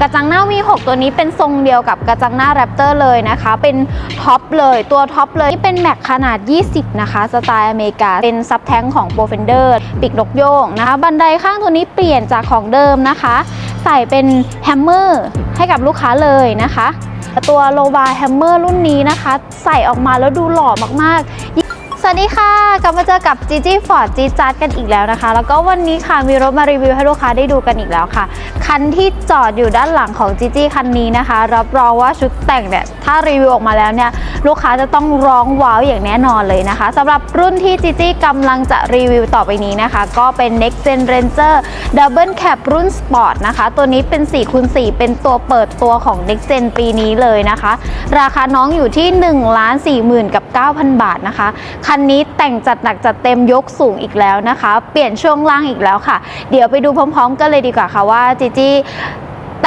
กระจังหน้า V6 ตัวนี้เป็นทรงเดียวกับกระจังหน้า Raptor เลยนะคะ เป็นท็อปเลยตัวท็อปเลยที่เป็นแม็กขนาด 20 นะคะ สไตล์อเมริกา เป็นซับแท้งของ p r o f e n d e r ปีกนกโยงนะคะ บันไดข้างตัวนี้เปลี่ยนจากของเดิมนะคะ ใส่เป็นแฮมเมอร์ให้กับลูกค้าเลยนะคะ ตัวโลบาร์แฮมเมอร์รุ่นนี้นะคะ ใส่ออกมาแล้วดูหล่อมากๆ วัสดีค่ะ กลับมาเจอกับ Gigi Ford G จัดกันอีกแล้วนะคะ แล้วก็วันนี้ค่ะมีรถมารีวิวให้ลูกค้าได้ดูกันอีกแล้วค่ะ คันที่จอดอยู่ด้านหลังของ Gigi คันนี้นะคะ รับรองว่าชุดแต่งเนี่ยถ้ารีวิวออกมาแล้วเนี่ยลูกค้าจะต้องร้องว้าวอย่างแน่นอนเลยนะคะสำหรับรุ่นที่ Gigi กำลังจะรีวิวต่อไปนี้นะคะ ก็เป็น Next Gen Ranger Double Cab รุ่น Sport นะคะ ตัวนี้เป็น4คูณ4เป็นตัวเปิดตัวของ Next Gen ปีนี้เลยนะคะ ราคาน้องอยู่ที่1 4 0 0 0 0กับ9,000 บาทนะคะคันนี้แต่งจัดหนักจัดเต็มยกสูงอีกแล้วนะคะ เปลี่ยนช่วงล่างอีกแล้วค่ะ เดี๋ยวไปดูพร้อมๆ กันเลยดีกว่าค่ะว่าจีจี้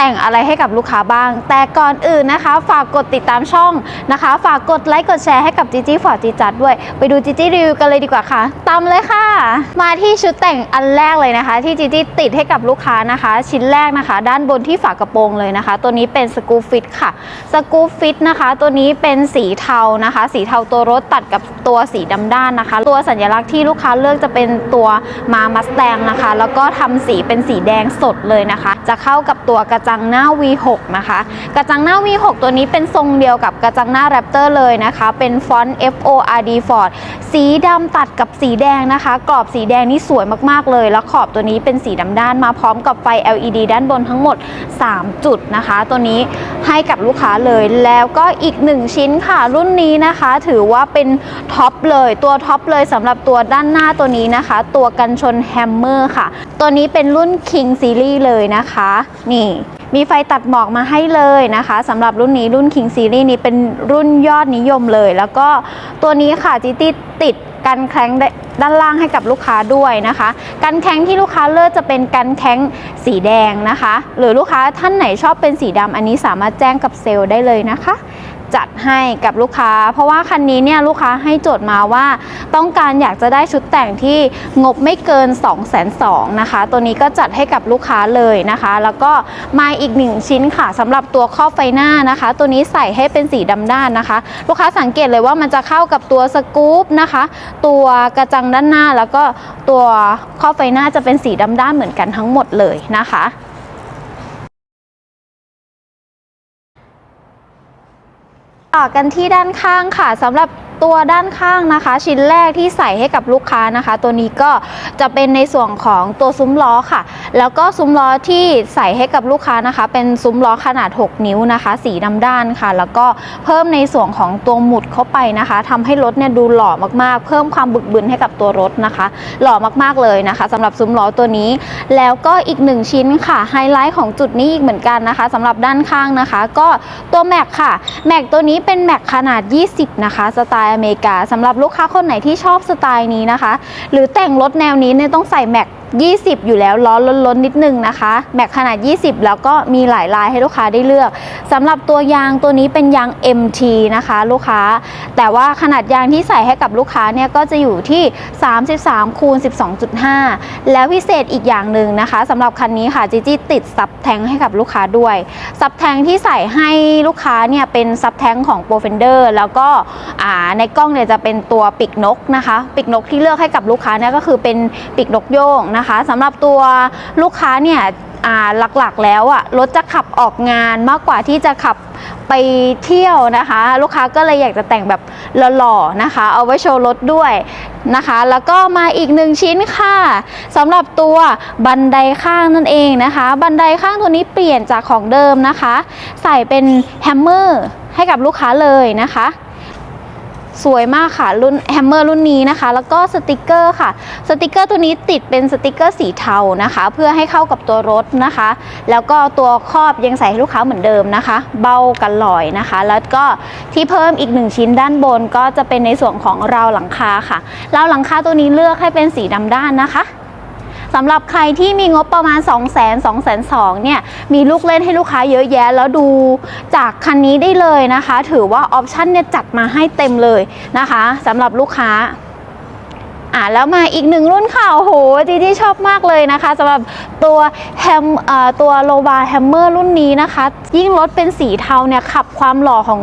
แต่งอะไรให้กับลูกค้าบ้าง แต่ก่อนอื่นนะคะ ฝากกดติดตามช่องนะคะ ฝากกดไลค์กดแชร์ให้กับจีจี้ฟอร์จีจัดด้วย ไปดูจีจี้รีวิวกันเลยดีกว่าค่ะ ตามเลยค่ะ มาที่ชุดแต่งอันแรกเลยนะคะ ที่จีจี้ติดให้กับลูกค้านะคะ ชิ้นแรกนะคะ ด้านบนที่ฝากระโปรงเลยนะคะ ตัวนี้เป็นสกูฟิตค่ะสกูฟิตนะคะ ตัวนี้เป็นสีเทานะคะ สีเทาตัวรถตัดกับตัวสีดำด้านนะคะ ตัวสัญลักษณ์ที่ลูกค้าเลือกจะเป็นตัวมามัสแตงนะคะ แล้วก็ทำสีเป็นสีแดงสดเลยนะคะ จะเข้ากับตัวกระจจังหน้า V6 นะคะ กระจังหน้า V6 ตัวนี้เป็นทรงเดียวกับกระจังหน้า Raptor เลยนะคะ เป็นฟอนต์ FORD Ford สีดำตัดกับสีแดงนะคะ กรอบสีแดงนี่สวยมากๆเลย แล้วขอบตัวนี้เป็นสีดำด้านมาพร้อมกับไฟ LED ด้านบนทั้งหมด 3 จุดนะคะ ตัวนี้ให้กับลูกค้าเลยแล้วก็อีก 1 ชิ้นค่ะ รุ่นนี้นะคะ ถือว่าเป็นท็อปเลยตัวท็อปเลยสำหรับตัวด้านหน้าตัวนี้นะคะ ตัวกันชนแฮมเมอร์ค่ะ ตัวนี้เป็นรุ่น King Series เลยนะคะ นี่ มีไฟตัดหมอกมาให้เลยนะคะสำหรับรุ่นนี้รุ่น King Series นี้เป็นรุ่นยอดนิยมเลย แล้วก็ตัวนี้ค่ะจีติติดกันแข้งด้านล่างให้กับลูกค้าด้วยนะคะ กันแข้งที่ลูกค้าเลือกจะเป็นกันแข้งสีแดงนะคะ หรือลูกค้าท่านไหนชอบเป็นสีดำอันนี้สามารถแจ้งกับเซลล์ได้เลยนะคะ จัดให้กับลูกค้า เพราะว่าคันนี้เนี่ยลูกค้าให้โจทย์มาว่า ต้องการอยากจะได้ชุดแต่งที่งบไม่เกิน 2 2 0 0 0นะคะ ตัวนี้ก็จัดให้กับลูกค้าเลยนะคะ แล้วก็มาอีกหนึ่งชิ้นค่ะสำหรับตัวครอบไฟหน้านะคะ ตัวนี้ใส่ให้เป็นสีดำด้านนะคะ ลูกค้าสังเกตเลยว่ามันจะเข้ากับตัวสกู๊ปนะคะ ตัวกระจังด้านหน้าแล้วก็ตัวครอบไฟหน้าจะเป็นสีดำด้านเหมือนกันทั้งหมดเลยนะคะ ต่อกันที่ด้านข้างค่ะสำหรับ ตัวด้านข้างนะคะ ชิ้นแรกที่ใส่ให้กับลูกค้านะคะ ตัวนี้ก็จะเป็นในส่วนของตัวซุ้มล้อค่ะ แล้วก็ซุ้มล้อที่ใส่ให้กับลูกค้านะคะ เป็นซุ้มล้อขนาด 6 นิ้วนะคะ สีดำด้านค่ะ แล้วก็เพิ่มในส่วนของตัวหมุดเข้าไปนะคะทำให้รถเนี่ยดูหล่อมากๆ เพิ่มความบึกบึนให้กับตัวรถนะคะ หล่อมากๆเลยนะคะสำหรับซุ้มล้อตัวนี้ แล้วก็อีกหนึ่งชิ้นค่ะไฮไลท์ของจุดนี้อีกเหมือนกันนะคะสำหรับด้านข้างนะคะ ก็ตัวแม็กค่ะแม็กตัวนี้เป็นแม็กขนาด 20 นะคะสไตล์อเมริกาสำหรับลูกค้าคนไหนที่ชอบสไตล์นี้นะคะ หรือแต่งรถแนวนี้เนี่ยต้องใส่แม็ก 20 อยู่แล้วล้อล้นๆนิดนึงนะคะแม็กขนาด 20 แล้วก็มีหลายลายให้ลูกค้าได้เลือกสำหรับตัวยางตัวนี้เป็นยาง MT นะคะ ลูกค้า แต่ว่าขนาดยางที่ใส่ให้กับลูกค้าเนี่ยก็จะอยู่ที่ 33คูณ12.5 แล้วพิเศษอีกอย่างหนึ่งนะคะสำหรับคันนี้ค่ะจีจี้ติดซับแทงให้กับลูกค้าด้วยซับแทงที่ใส่ให้ลูกค้าเนี่ยเป็นซับแทงของ p r o f e n d e r แล้วก็ในกล้องเนี่ยจะเป็นตัวปีกนกนะคะปีกนกที่เลือกให้กับลูกค้าเนี่ยก็คือเป็นปีกนกโยงนะคะสำหรับตัวลูกค้าเนี่ยหลักๆแล้วอะรถจะขับออกงานมากกว่าที่จะขับไปเที่ยวนะคะ ลูกค้าก็เลยอยากจะแต่งแบบหล่อๆนะคะ เอาไว้โชว์รถด้วยนะคะ แล้วก็มาอีกหนึ่งชิ้นค่ะสำหรับตัวบันไดข้างนั่นเองนะคะ บันไดข้างตัวนี้เปลี่ยนจากของเดิมนะคะ ใส่เป็นแฮมเมอร์ให้กับลูกค้าเลยนะคะ สวยมากค่ะรุ่นแฮมเมอร์รุ่นนี้นะคะ แล้วก็สติกเกอร์ค่ะ สติกเกอร์ตัวนี้ติดเป็นสติกเกอร์สีเทานะคะ เพื่อให้เข้ากับตัวรถนะคะ แล้วก็ตัวครอบยังใส่ให้ลูกค้าเหมือนเดิมนะคะ เบากันลอยนะคะ แล้วก็ที่เพิ่มอีกหนึ่งชิ้นด้านบนก็จะเป็นในส่วนของราวหลังคาค่ะราวหลังคาตัวนี้เลือกให้เป็นสีดำด้านนะคะ สำหรับใครที่มีงบประมาณ 2 0 0 0 0 0 2 2 0 0 0เนี่ยมีลูกเล่นให้ลูกค้าเยอะแยะ แล้วดูจากคันนี้ได้เลยนะคะ ถือว่าออปชั่นเนี่ยจัดมาให้เต็มเลยนะคะสำหรับลูกค้าอ่าแล้วมาอีกหนึ่งรุ่นค่ะโอ้โหจีที่ชอบมากเลยนะคะสำหรับตัวแฮมอ่าตัวโลบาแฮมเมอร์รุ่นนี้นะคะ ยิ่งรถเป็นสีเทาเนี่ยขับความหล่อของ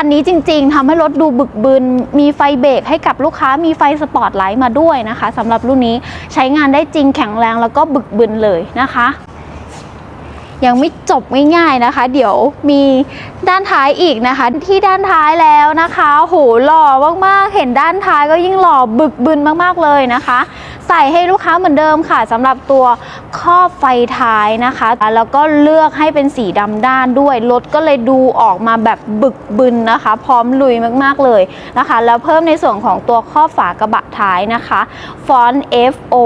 คันนี้จริงๆทำให้รถดูบึกบึน มีไฟเบรกให้กับลูกค้า มีไฟสปอตไลท์มาด้วยนะคะสำหรับรุ่นนี้ใช้งานได้จริงแข็งแรงแล้วก็บึกบึนเลยนะคะยังไม่จบง่ายๆนะคะ เดี๋ยวมีด้านท้ายอีกนะคะ ที่ด้านท้ายแล้วนะคะโหหล่อมากๆ เห็นด้านท้ายก็ยิ่งหล่อบึกบึนมากๆเลยนะคะ ใส่ให้ลูกค้าเหมือนเดิมค่ะสำหรับตัวครอบไฟท้ายนะคะ แล้วก็เลือกให้เป็นสีดำด้านด้วยรถก็เลยดูออกมาแบบบึกบึนนะคะ พร้อมลุยมากๆเลยนะคะ แล้วเพิ่มในส่วนของตัวครอบฝากระบะท้ายนะคะฟอนต์ F O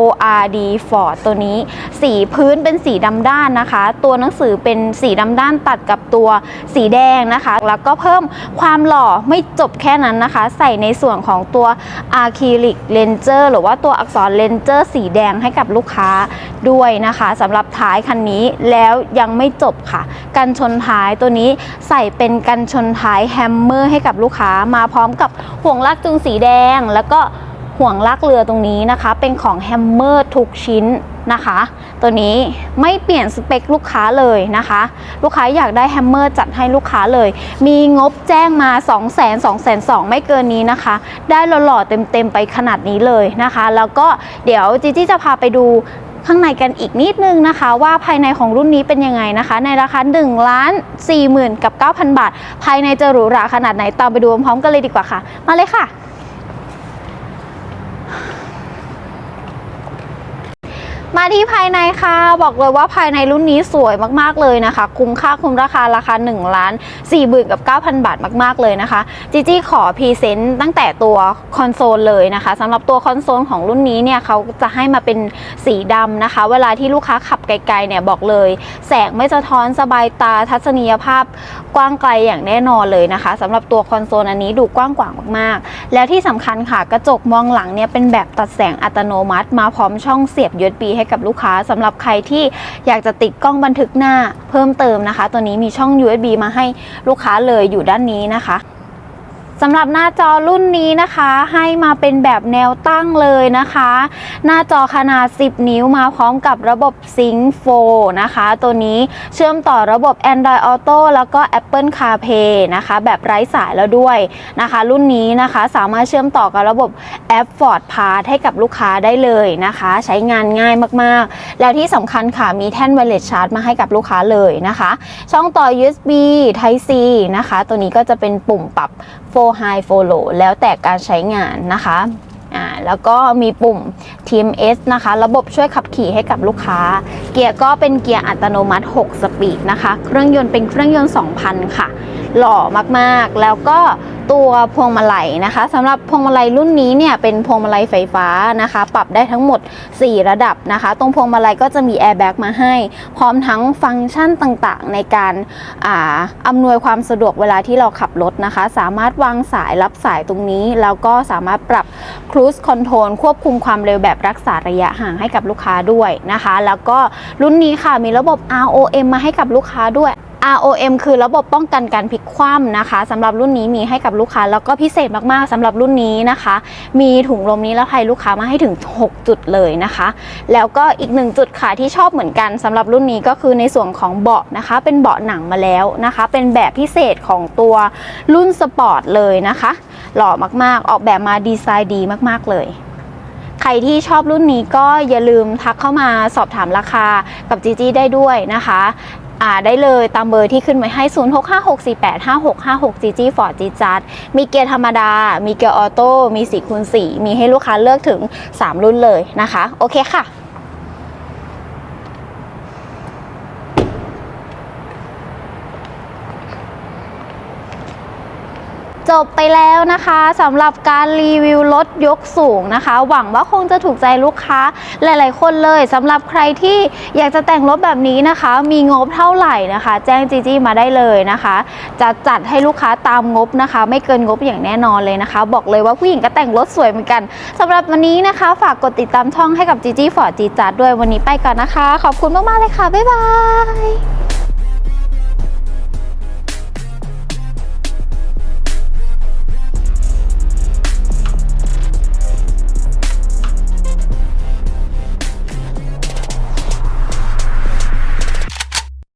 R D Ford ตัวนี้ สีพื้นเป็นสีดำด้านนะคะ ตัวหนังสือเป็นสีดำด้านตัดกับตัวสีแดงนะคะ แล้วก็เพิ่มความหล่อไม่จบแค่นั้นนะคะ ใส่ในส่วนของตัวอะคริลิกเลนเจอร์หรือว่าตัวอักษรเลนเจอร์สีแดงให้กับลูกค้าด้วยนะคะสำหรับท้ายคันนี้แล้วยังไม่จบค่ะ กันชนท้ายตัวนี้ใส่เป็นกันชนท้ายแฮมเมอร์ให้กับลูกค้ามาพร้อมกับห่วงลากจูงสีแดงแล้วก็ ห่วงลากเรือตรงนี้นะคะ เป็นของแฮมเมอร์ทุกชิ้นนะคะ ตัวนี้ไม่เปลี่ยนสเปคลูกค้าเลยนะคะ ลูกค้าอยากได้แฮมเมอร์จัดให้ลูกค้าเลย มีงบแจ้งมา 2 0 0 0 0 0 2 2 0 0 ไม่เกินนี้นะคะ ได้หล่อๆเต็มๆไปขนาดนี้เลยนะคะ แล้วก็เดี๋ยวจีจี้จะพาไปดูข้างในกันอีกนิดนึงนะคะ ว่าภายในของรุ่นนี้เป็นยังไงนะคะ ในราคา1ล้าน4 0,000กับ9,000 บาท ภายในจะหรูหราขนาดไหนตามไปดูพร้อมๆกันเลยดีกว่าค่ะ มาเลยค่ะ มาที่ภายในค่ะ บอกเลยว่าภายในรุ่นนี้สวยมากๆเลยนะคะ คุ้มค่าคุ้มราคาราคา1ล้าน4หมื่นกับ 9,000 บาทมากๆเลยนะคะจีจี้ขอพรีเซนต์ตั้งแต่ตัวคอนโซลเลยนะคะสำหรับตัวคอนโซลของรุ่นนี้เนี่ยเขาจะให้มาเป็นสีดำนะคะ เวลาที่ลูกค้าขับไกลๆเนี่ยบอกเลย แสงไม่สะท้อนสบายตาทัศนียภาพกว้างไกลอย่างแน่นอนเลยนะคะสำหรับตัวคอนโซลอันนี้ดูกว้างกว่างมากๆ แล้วที่สำคัญค่ะกระจกมองหลังเนี่ยเป็นแบบตัดแสงอัตโนมัติ มาพร้อมช่องเสียบ USB ให้กับลูกค้าสำหรับใครที่อยากจะติดกล้องบันทึกหน้าเพิ่มเติมนะคะ ตัวนี้มีช่อง USB มาให้ลูกค้าเลยอยู่ด้านนี้นะคะ สำหรับหน้าจอรุ่นนี้นะคะ ให้มาเป็นแบบแนวตั้งเลยนะคะ หน้าจอขนาด 10 นิ้วมาพร้อมกับระบบ Sync 4นะคะ ตัวนี้เชื่อมต่อระบบ Android Auto แล้วก็ Apple CarPlay นะคะ แบบไร้สายแล้วด้วยนะคะ รุ่นนี้นะคะสามารถเชื่อมต่อกับระบบแอป Ford Pass ให้กับลูกค้าได้เลยนะคะ ใช้งานง่ายมากๆ แล้วที่สำคัญค่ะมีแท่น Wireless Charge มาให้กับลูกค้าเลยนะคะ ช่องต่อ USB Type C นะคะ ตัวนี้ก็จะเป็นปุ่มปรับ 4 High 4 Low แล้วแต่การใช้งานนะคะอ่าแล้วก็มีปุ่ม TMS นะคะ ระบบช่วยขับขี่ให้กับลูกค้าเกียร์ก็เป็นเกียร์อัตโนมัติ 6 สปีดนะคะ เครื่องยนต์เป็นเครื่องยนต์ 2,000 ค่ะ หล่อมากๆ แล้วก็ตัวพวงมาลัยนะคะสำหรับพวงมาลัยรุ่นนี้เนี่ยเป็นพวงมาลัยไฟฟ้านะคะ ปรับได้ทั้งหมด 4 ระดับนะคะ ตรงพวงมาลัยก็จะมีแอร์แบ็กมาให้ พร้อมทั้งฟังก์ชันต่างๆ ในการอาอำนวยความสะดวกเวลาที่เราขับรถนะคะ สามารถวางสายรับสายตรงนี้ แล้วก็สามารถปรับ Cruise Control ควบคุมความเร็วแบบรักษาระยะห่างให้กับลูกค้าด้วยนะคะ แล้วก็รุ่นนี้ค่ะมีระบบ ROM มาให้กับลูกค้าด้วย ROM คือระบบป้องกันการพลิกคว่ำนะคะสำหรับรุ่นนี้มีให้กับลูกค้า แล้วก็พิเศษมากๆสำหรับรุ่นนี้นะคะ มีถุงลมนิรภัยลูกค้ามาให้ถึง 6 จุดเลยนะคะ แล้วก็อีกหนึ่งจุดค่ะที่ชอบเหมือนกันสำหรับรุ่นนี้ก็คือในส่วนของเบาะนะคะ เป็นเบาะหนังมาแล้วนะคะ เป็นแบบพิเศษของตัวรุ่นสปอร์ตเลยนะคะ หล่อมากๆ ออกแบบมาดีไซน์ดีมากๆเลย ใครที่ชอบรุ่นนี้ก็อย่าลืมทักเข้ามาสอบถามราคากับจีจีได้ด้วยนะคะได้เลยตามเบอร์ที่ขึ้นไว้ให้ 0656485656 GG Ford G j a z มีเกียร์ธรรมดา มีเกียร์ออโต้ มี4คูณ4มีให้ลูกค้าเลือกถึง 3 รุ่นเลยนะคะ โอเคค่ะ จบไปแล้วนะคะสำหรับการรีวิวรถยกสูงนะคะ หวังว่าคงจะถูกใจลูกค้าหลาย ๆ คนเลยสำหรับใครที่อยากจะแต่งรถแบบนี้นะคะ มีงบเท่าไหร่นะคะ แจ้งจีจี้มาได้เลยนะคะ จะจัดให้ลูกค้าตามงบนะคะ ไม่เกินงบอย่างแน่นอนเลยนะคะ บอกเลยว่าผู้หญิงก็แต่งรถสวยเหมือนกันสำหรับวันนี้นะคะ ฝากกดติดตามช่องให้กับจีจี้ฟอร์ดจีจัดด้วยวันนี้ไปก่อนนะคะ ขอบคุณมาก ๆ เลยค่ะบ๊ายบาย